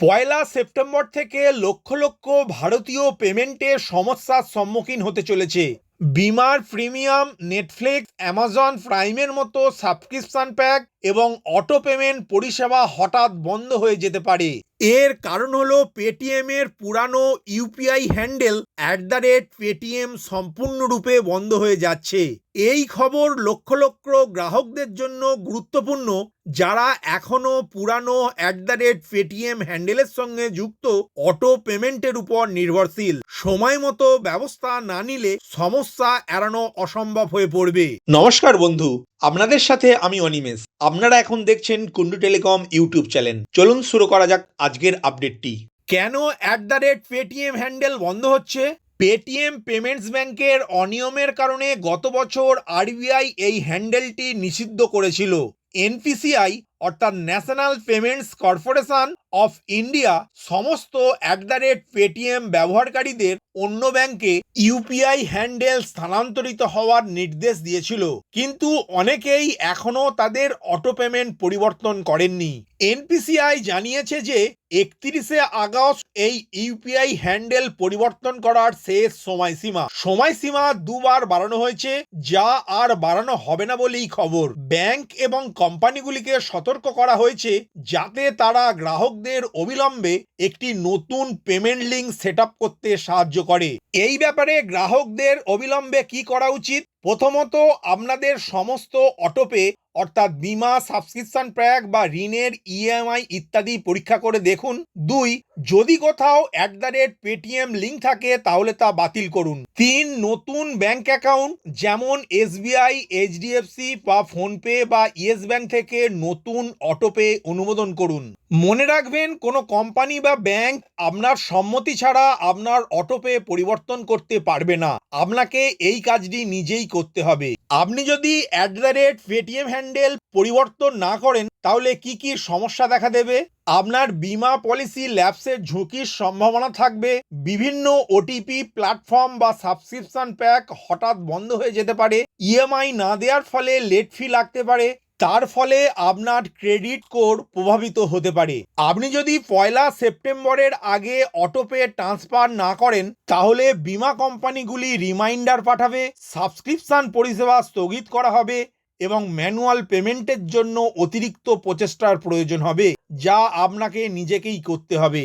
পয়লা September থেকে লক্ষ লক্ষ ভারতীয় পেমেন্টের সমস্যার সম্মুখীন হতে চলেছে। বিমার প্রিমিয়াম, নেটফ্লিক্স, অ্যামাজন প্রাইমের মতো সাবস্ক্রিপশন প্যাক এবং অটো পেমেন্ট পরিষেবা হঠাৎ বন্ধ হয়ে যেতে পারে। এর কারণ হলো পেটিএম এর পুরানো UPI handle at the rate Paytm সম্পূর্ণরূপে বন্ধ হয়ে যাচ্ছে। এই খবর লক্ষ লক্ষ গ্রাহকদের জন্য গুরুত্বপূর্ণ যারা এখনও পুরানো অ্যাট দ্য রেট পেটিএম হ্যান্ডেলের সঙ্গে যুক্ত অটো পেমেন্টের উপর নির্ভরশীল সময় মতো ব্যবস্থা না নিলে সমস্যা এড়ানো অসম্ভব হয়ে পড়বে। নমস্কার বন্ধু আপনাদের সাথে আমি অনিমেষ। আপনারা এখন দেখছেন কুন্ডু টেলিকম ইউটিউব চ্যানেল। চলুন শুরু করা যাক আজকের আপডেটটি। কেন at the rate Paytm handle বন্ধ হচ্ছে? পেটিএম পেমেন্টস ব্যাংকের অনিয়মের কারণে গত বছর আরবিআই এই হ্যান্ডেলটি নিষিদ্ধ করেছিল। এনপিসিআই অর্থাৎ national payments corporation of India সমস্ত অ্যাট দ্য রেট পেটিএম ব্যবহারকারীদের অন্য ব্যাংকে ইউপিআই হ্যান্ডেল স্থানান্তরিত হওয়ার নির্দেশ দিয়েছিল। কিন্তু অনেকেই এখনও তাদের অটো পেমেন্ট পরিবর্তন করেননি। এনপিসিআই জানিয়েছে যে, একত্রিশে আগস্ট এই ইউপিআই হ্যান্ডেল পরিবর্তন করার শেষ সময়সীমা। সময়সীমা দুবার বাড়ানো হয়েছে, যা আর বাড়ানো হবে না বলেই খবর। ব্যাংক এবং কোম্পানিগুলিকে করা হয়েছে যাতে তারা গ্রাহকদের অবিলম্বে একটি নতুন পেমেন্ট লিঙ্ক সেট করতে সাহায্য করে। এই ব্যাপারে গ্রাহকদের অবিলম্বে কি করা উচিত? প্রথমত আপনাদের সমস্ত অটোপে, অর্থাৎ বিমা, সাবস্ক্রিপশন প্যাক বা ঋণের ইএমআই ইত্যাদি পরীক্ষা করে দেখুন। দুই, যদি কোথাও at the rate Paytm link থাকে, তাহলে তা বাতিল করুন। তিন, নতুন ব্যাংক অ্যাকাউন্ট যেমন এসবিআই এইচডিএফসি বা ফোনপে বা ইয়েস ব্যাংক থেকে নতুন অটোপে অনুমোদন করুন। মনে রাখবেন, কোনো কোম্পানি বা ব্যাংক আপনার সম্মতি ছাড়া আপনার অটোপে পরিবর্তন করতে পারবে না। আপনাকে এই কাজটি নিজেই করতে হবে। আপনি যদি at the rate Paytm handle পরিবর্তন না করেন, তাহলে কি কি সমস্যা দেখা দেবে? আপনার বিমা পলিসি ল্যাপসের ঝুঁকির সম্ভাবনা থাকবে। বিভিন্ন ওটিপি প্ল্যাটফর্ম বা সাবস্ক্রিপশন প্যাক হঠাৎ বন্ধ হয়ে যেতে পারে। ইএমআই না দেওয়ার ফলে লেট ফি লাগতে পারে। তার ফলে আপনার ক্রেডিট কোড প্রভাবিত হতে পারে। আপনি যদি পয়লা সেপ্টেম্বরের আগে অটোপে ট্রান্সফার না করেন, তাহলে বিমা কোম্পানিগুলি রিমাইন্ডার পাঠাবে, সাবস্ক্রিপশন পরিষেবা স্থগিত করা হবে এবং ম্যানুয়াল পেমেন্টের জন্য অতিরিক্ত প্রচেষ্টার প্রয়োজন হবে, যা আপনাকে নিজেকেই করতে হবে।